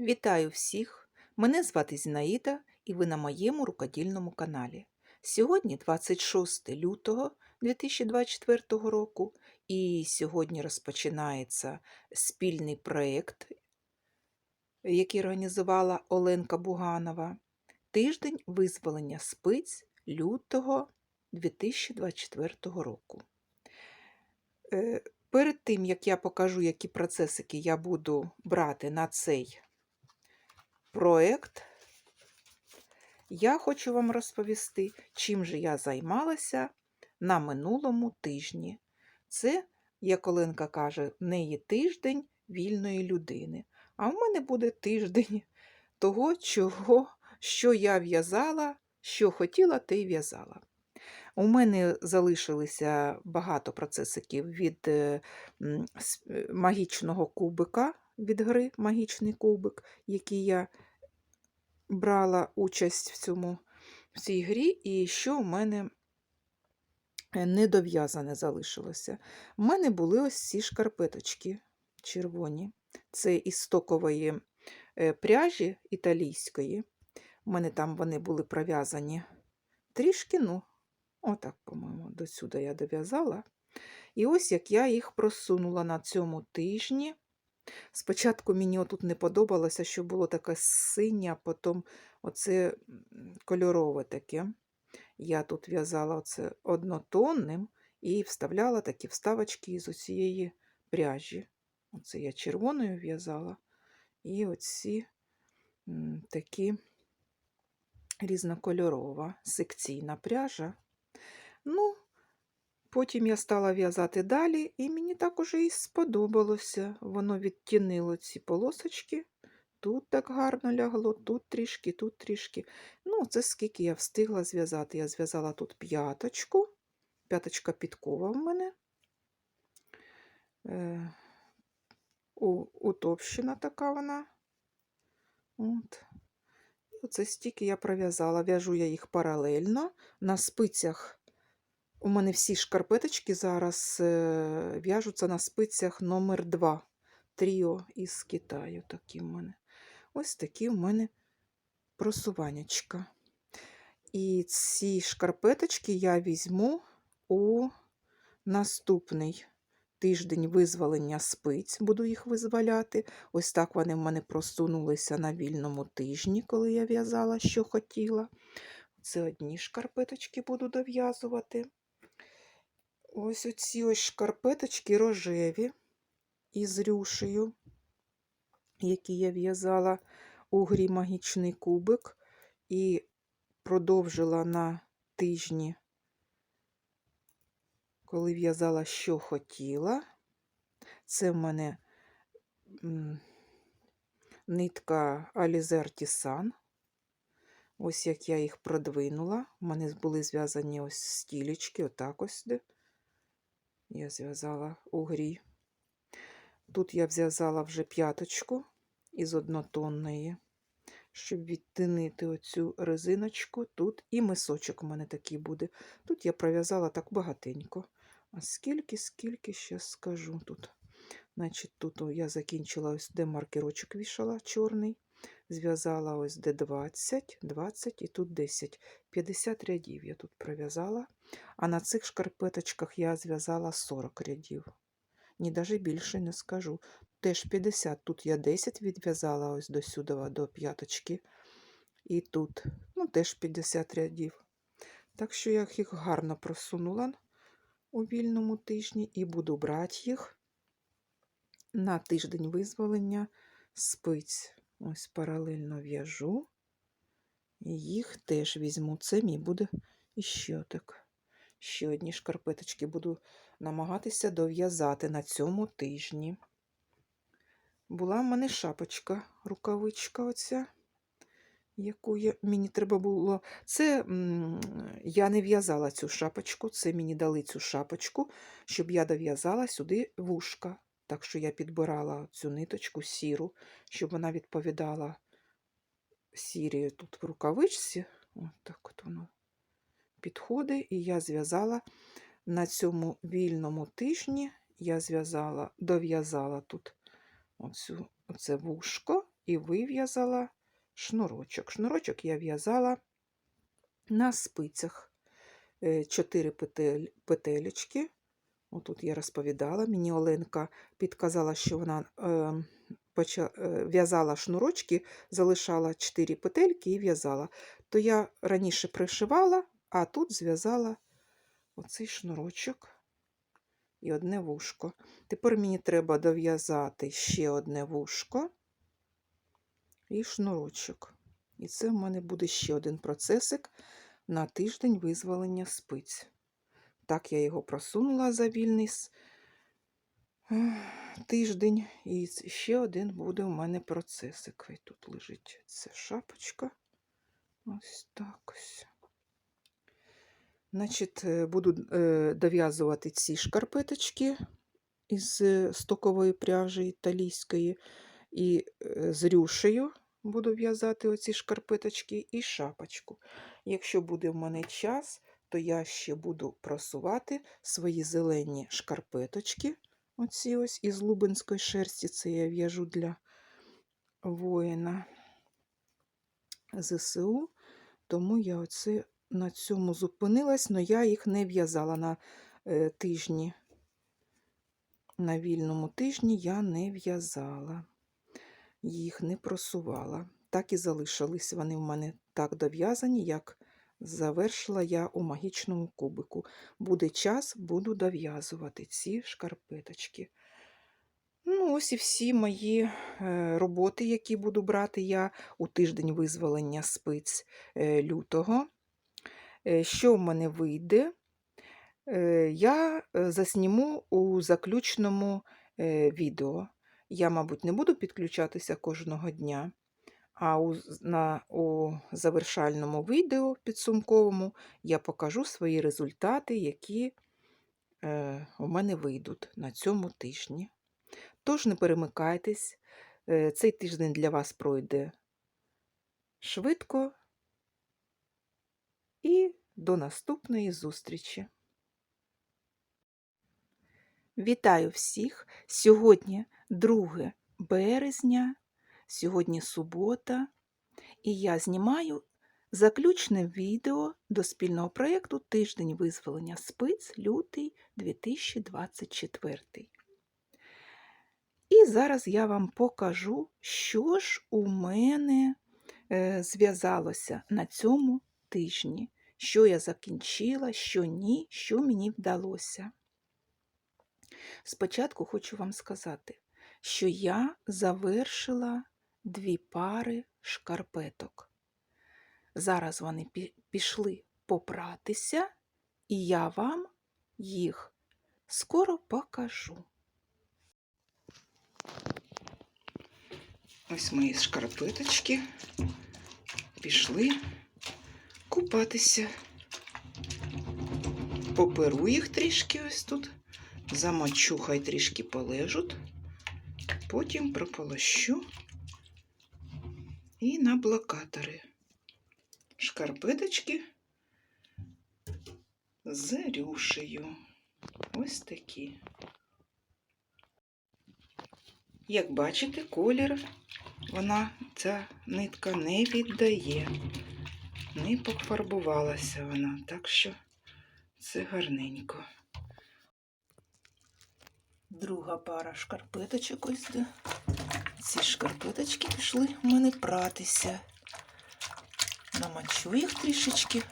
Вітаю всіх! Мене звати Зінаїда і ви на моєму рукодільному каналі. Сьогодні 26 лютого 2024 року, і сьогодні розпочинається спільний проєкт, який організувала Оленка Буганова. Тиждень визволення спиць лютого 2024 року. Е, Перед тим, як я покажу, які процесики я буду брати на цей проект, я хочу вам розповісти, чим же я займалася на минулому тижні. Це, як Оленка каже, в неї тиждень вільної людини. А в мене буде тиждень того, чого, що я в'язала, що хотіла, те й в'язала. У мене залишилися багато процесиків від е, е, магічного кубика від гри Магічний кубик, який я брала участь в цьому в цій грі, і що у мене е, недов'язане залишилося. У мене були ось ці шкарпеточки червоні. Це із стокової е, пряжі італійської. У мене там вони були пров'язані трішки, ну, отак, по-моєму, до сюди я дов'язала. І ось як я їх просунула на цьому тижні. Спочатку мені отут не подобалося, що було таке синє, а потім оце кольорове таке. Я тут в'язала оце однотонним і вставляла такі вставочки з оцієї пряжі. Оце я червоною в'язала. І оці такі різнокольорова секційна пряжа. Ну, потім я стала в'язати далі, і мені також і сподобалося. Воно відтінило ці полосочки. Тут так гарно лягло, тут трішки, тут трішки. Ну, це скільки я встигла зв'язати. Я зв'язала тут п'яточку, п'яточка підкова в мене. Е, утопщина така вона. От. І Оце стільки я пров'язала. В'яжу я їх паралельно. На спицях у мене всі шкарпеточки зараз е, в'яжуться на спицях номер 2 Тріо із Китаю. Такі в мене. Ось такі в мене просуваннячка. І ці шкарпеточки я візьму у наступний тиждень визволення спиць, буду їх визволяти. Ось так вони в мене просунулися на вільному тижні, коли я в'язала, що хотіла. Це одні шкарпеточки буду дов'язувати. Ось оці ось шкарпеточки рожеві із рюшею, які я в'язала у грі магічний кубик і продовжила на тижні, коли в'язала, що хотіла. Це в мене нитка Alizer Tisan. Ось як я їх продвинула. У мене були зв'язані ось стілечки, отак ось де. Я зв'язала у грі. Тут я зв'язала вже п'яточку із однотонної, щоб відтинити оцю резиночку. Тут і мисочок у мене такий буде. Тут я пров'язала так багатенько. А скільки, скільки, ще скажу тут. Значить, тут я закінчила ось де маркерочок вішала чорний. Зв'язала ось де 20, 20 і тут 10. 50 рядів я тут пров'язала. А на цих шкарпеточках я зв'язала 40 рядів. Ні, навіть більше не скажу. Теж 50. Тут я 10 відв'язала ось до сюди, до п'яточки. І тут ну, теж 50 рядів. Так що я їх гарно просунула у вільному тижні і буду брати їх на тиждень визволення спиць. Ось паралельно в'яжу. І їх теж візьму. Це мій буде іще так. Ще одні шкарпеточки буду намагатися дов'язати на цьому тижні. Була в мене шапочка, рукавичка оця, яку я, мені треба було. Це я не в'язала цю шапочку, це мені дали цю шапочку, щоб я дов'язала сюди вушка. Так що я підбирала цю ниточку сіру, щоб вона відповідала сірі тут в рукавичці. От так от воно підходить. І я зв'язала на цьому вільному тижні, я зв'язала, дов'язала тут оцю, оце вушко і вив'язала шнурочок. Шнурочок я в'язала на спицях. Е, Чотири петель, петелечки. Отут я розповідала. Мені Оленка підказала, що вона е, поча- е, в'язала шнурочки, залишала 4 петельки і в'язала. То я раніше пришивала, а тут зв'язала оцей шнурочок і одне вушко. Тепер мені треба дов'язати ще одне вушко і шнурочок. І це в мене буде ще один процесик на тиждень визволення спиць. Так, я його просунула за вільний тиждень. І ще один буде у мене процесик. І тут лежить ця шапочка. Ось так ось. Значить, е, буду е, дов'язувати ці шкарпеточки із е, стокової пряжі італійської. І з рюшею буду в'язати оці шкарпеточки і шапочку. Якщо буде в мене час, то я ще буду просувати свої зелені шкарпеточки. Оці ось із лубенської шерсті. Це я в'яжу для воїна ЗСУ. Тому я оце на цьому зупинилась, але я їх не в'язала на е, тижні. На вільному тижні я не в'язала, їх не просувала. Так і залишились вони в мене так дов'язані, як завершила я у магічному кубику. Буде час, буду дов'язувати ці шкарпеточки. Ну, ось і всі мої е, роботи, які буду брати я у тиждень визволення спиць е, лютого. Е, Що в мене вийде? Я засніму у заключному відео. Я, мабуть, не буду підключатися кожного дня, а у, на, у завершальному відео підсумковому я покажу свої результати, які е, у мене вийдуть на цьому тижні. Тож не перемикайтесь, е, цей тиждень для вас пройде швидко і до наступної зустрічі. Вітаю всіх! Сьогодні 2 березня, сьогодні субота, і я знімаю заключне відео до спільного проєкту Тиждень визволення спиць лютий 2024. І зараз я вам покажу, що ж у мене е, зв'язалося на цьому тижні, що я закінчила, що ні, що мені вдалося. Спочатку хочу вам сказати, що я завершила дві пари шкарпеток. Зараз вони пішли попратися, і я вам їх скоро покажу. Ось мої шкарпеточки пішли купатися. Поперу їх трішки ось тут, замочу, хай трішки полежуть, потім прополощу і на блокатори. Шкарпеточки з рюшею. Ось такі. Як бачите, колір вона, ця нитка не віддає, не пофарбувалася вона, так що це гарненько. Друга пара шкарпеточок ось де. Ці шкарпеточки пішли в мене пратися. Намочу їх трішечки.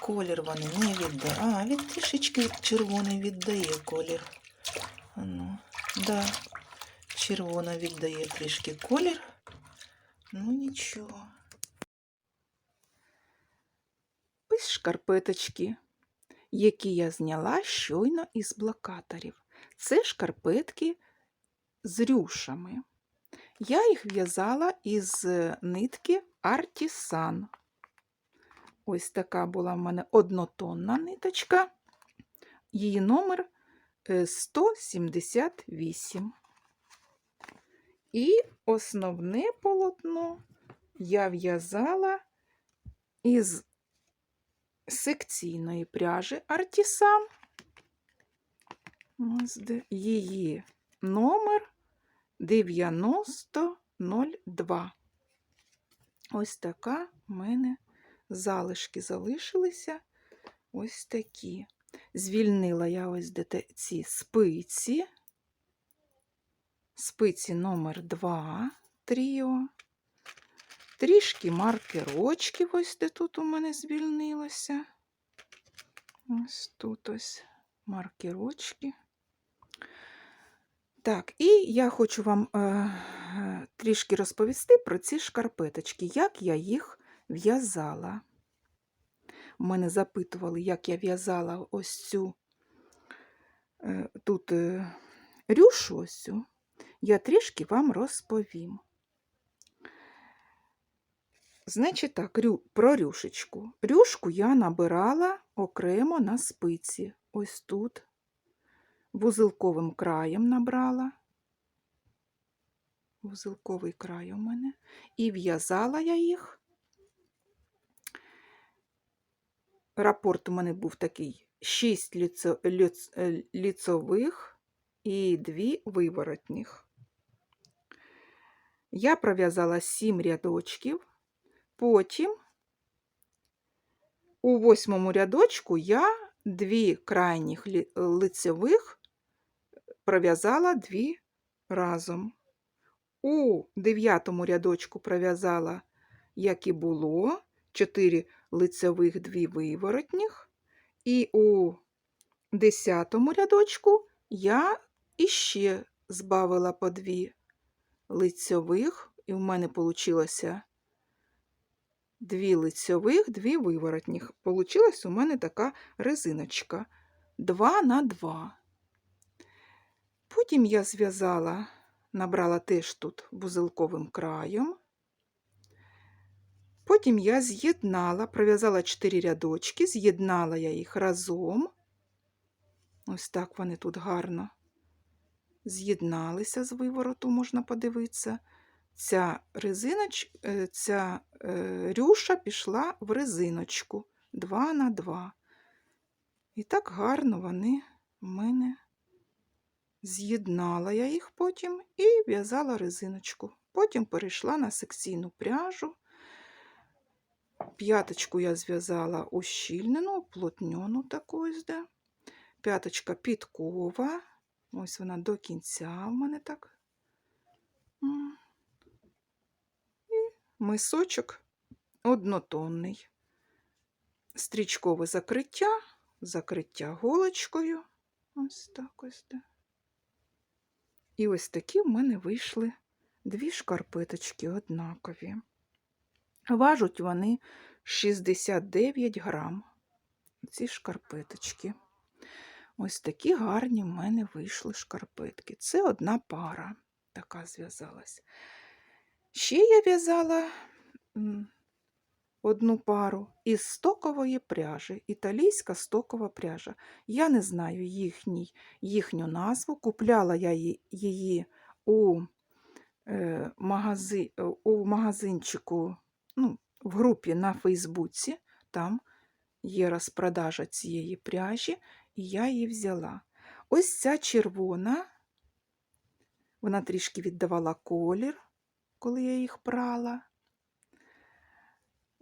Колір вони не віддає. А, він трішечки червоний віддає колір. Ну, да. Червона віддає трішки колір. Ну нічого. Ось шкарпеточки, які я зняла щойно із блокаторів. Це шкарпетки з рюшами. Я їх в'язала із нитки Artisan. Ось така була в мене однотонна ниточка. Її номер е, 178. І основне полотно я в'язала із секційної пряжі де її номер 90 0,2. Ось така в мене залишки залишилися. Ось такі. Звільнила я ось ці спиці. Спиці номер 2 тріо. Трішки маркерочків, ось де тут у мене звільнилося. Ось тут ось маркерочки. Так, і я хочу вам е, трішки розповісти про ці шкарпеточки, як я їх в'язала. Мене запитували, як я в'язала ось цю е, тут е, рюшу ось цю. Я трішки вам розповім. Значить так, рю, про рюшечку. Рюшку я набирала окремо на спиці. Ось тут. Вузелковим краєм набрала. Вузелковий край у мене. І в'язала я їх. Рапорт у мене був такий: 6 ліцо, ліц, е, ліцових і 2 виворотніх. Я пров'язала 7 рядочків. Потім у восьмому рядочку я дві крайніх лицевих пров'язала дві разом. У дев'ятому рядочку пров'язала, як і було, 4 лицевих, 2 виворотніх. І у десятому рядочку я іще збавила по дві лицьових, і в мене вийшло дві лицьових, дві виворотніх. Получилась у мене така резиночка 2 на 2. Потім я зв'язала, набрала теж тут вузелковим краєм. Потім я з'єднала, пров'язала 4 рядочки, з'єднала я їх разом. Ось так вони тут гарно з'єдналися з вивороту, можна подивитися. Ця резиноч, е, ця е, рюша пішла в резиночку 2 на 2. І так гарно вони в мене з'єднала я їх потім і в'язала резиночку. Потім перейшла на секційну пряжу. П'яточку я зв'язала ущільнену, уплотнену таку ось де. П'яточка підкова. Ось вона до кінця в мене так. І мисочок однотонний. Стрічкове закриття, закриття голочкою. Ось так ось де. І ось такі в мене вийшли дві шкарпеточки однакові. Важуть вони 69 грам. Ці шкарпеточки. Ось такі гарні в мене вийшли шкарпетки. Це одна пара така зв'язалась. Ще я в'язала одну пару із стокової пряжі, італійська стокова пряжа. Я не знаю їхній, їхню назву. Купляла я її- у, е, магази, е, у магазинчику, ну, в групі на Фейсбуці. Там є розпродажа цієї пряжі, і я її взяла. Ось ця червона, вона трішки віддавала колір, коли я їх прала.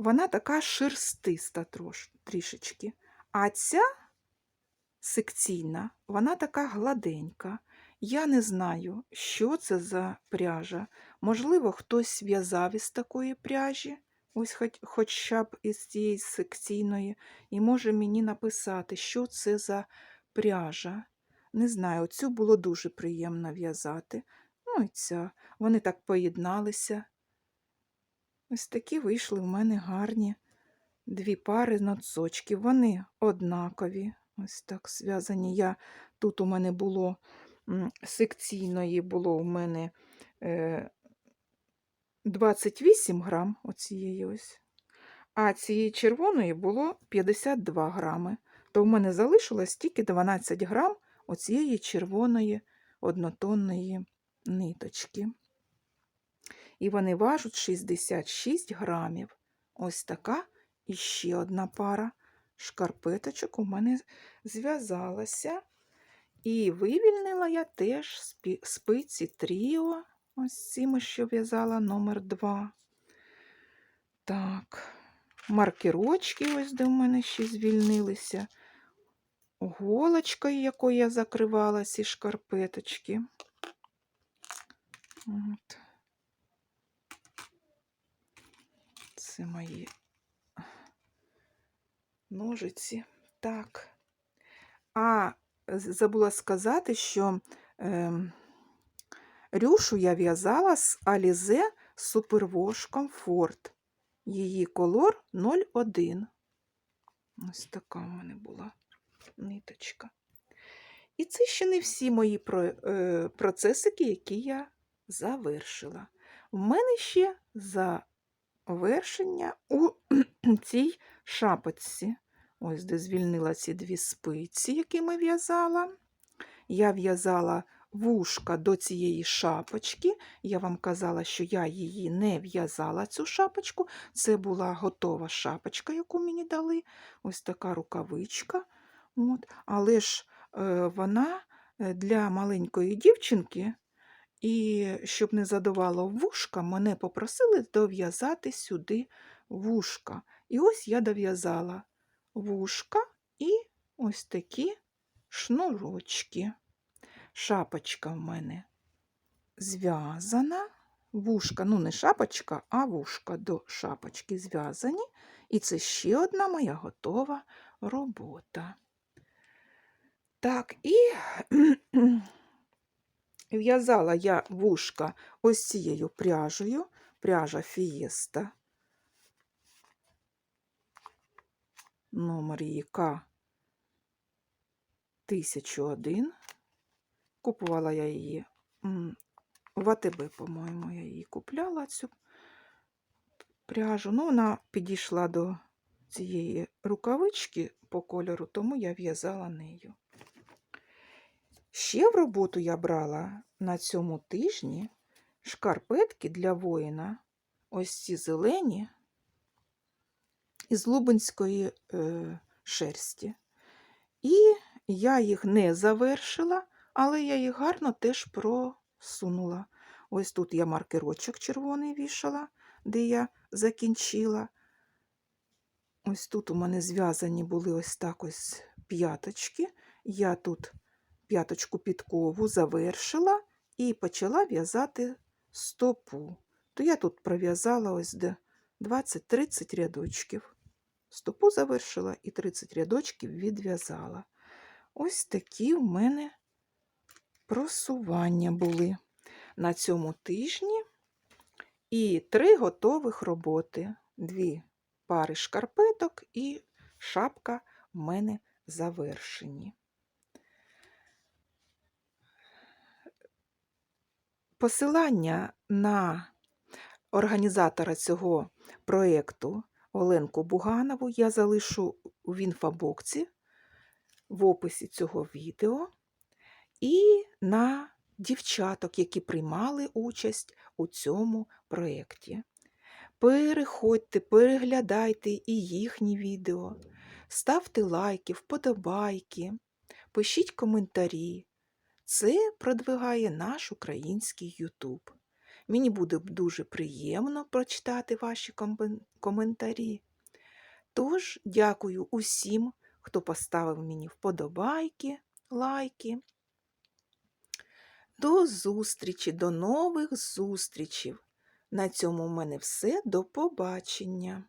Вона така шерстиста трішечки. А ця секційна, вона така гладенька. Я не знаю, що це за пряжа. Можливо, хтось в'язав із такої пряжі, ось хоч, хоча б із цієї секційної, і може мені написати, що це за пряжа. Не знаю, цю було дуже приємно в'язати. Ну і ця. Вони так поєдналися. Ось такі вийшли в мене гарні дві пари носочків. Вони однакові. Ось так зв'язані. Я, Тут у мене було секційної, було у мене е, 28 грам оцієї ось. А цієї червоної було 52 грами. То в мене залишилось тільки 12 грам оцієї червоної однотонної ниточки. І вони важать 66 грамів. Ось така і ще одна пара шкарпеточок у мене зв'язалася. І вивільнила я теж спиці тріо Ось цими, що в'язала номер 2. Так, маркерочки, ось де в мене ще звільнилися. Голочкою, якою я закривала ці шкарпеточки. От. Це мої ножиці. Так. А забула сказати, що ем, рюшу я в'язала з Alize Superwash Comfort. Її колор 01. Ось така в мене була ниточка. І це ще не всі мої е, процесики, які я завершила. У мене ще завершення у цій шапочці. Ось де звільнила ці дві спиці, якими в'язала. Я в'язала вушка до цієї шапочки. Я вам казала, що я її не в'язала, цю шапочку. Це була готова шапочка, яку мені дали. Ось така рукавичка. От. Але ж е, вона е, для маленької дівчинки, і щоб не задавало вушка, мене попросили дов'язати сюди вушка. І ось я дов'язала вушка і ось такі шнурочки. Шапочка в мене зв'язана. Вушка, ну не шапочка, а вушка до шапочки зв'язані. І це ще одна моя готова робота. Так, і в'язала я вушка ось цією пряжею, пряжа Фієста. Номер її К 1001. Купувала я її в АТБ, по-моєму, я її купляла цю пряжу. Ну, вона підійшла до цієї рукавички по кольору, тому я в'язала нею. Ще в роботу я брала на цьому тижні шкарпетки для воїна. Ось ці зелені із лубенської е, шерсті. І я їх не завершила, але я їх гарно теж просунула. Ось тут я маркерочок червоний вішала, де я закінчила. Ось тут у мене зв'язані були ось так ось п'яточки. Я тут п'яточку підкову завершила і почала в'язати стопу. То я тут пров'язала ось де 20-30 рядочків. Стопу завершила і 30 рядочків відв'язала. Ось такі в мене просування були на цьому тижні. І три готових роботи. Дві пари шкарпеток і шапка в мене завершені. Посилання на організатора цього проєкту Оленку Буганову я залишу в інфобоксі в описі цього відео і на дівчаток, які приймали участь у цьому проєкті. Переходьте, переглядайте і їхні відео, ставте лайки, вподобайки, пишіть коментарі. Це продвигає наш український Ютуб. Мені буде дуже приємно прочитати ваші коментарі. Тож, дякую усім, хто поставив мені вподобайки, лайки. До зустрічі, до нових зустрічей. На цьому в мене все. До побачення.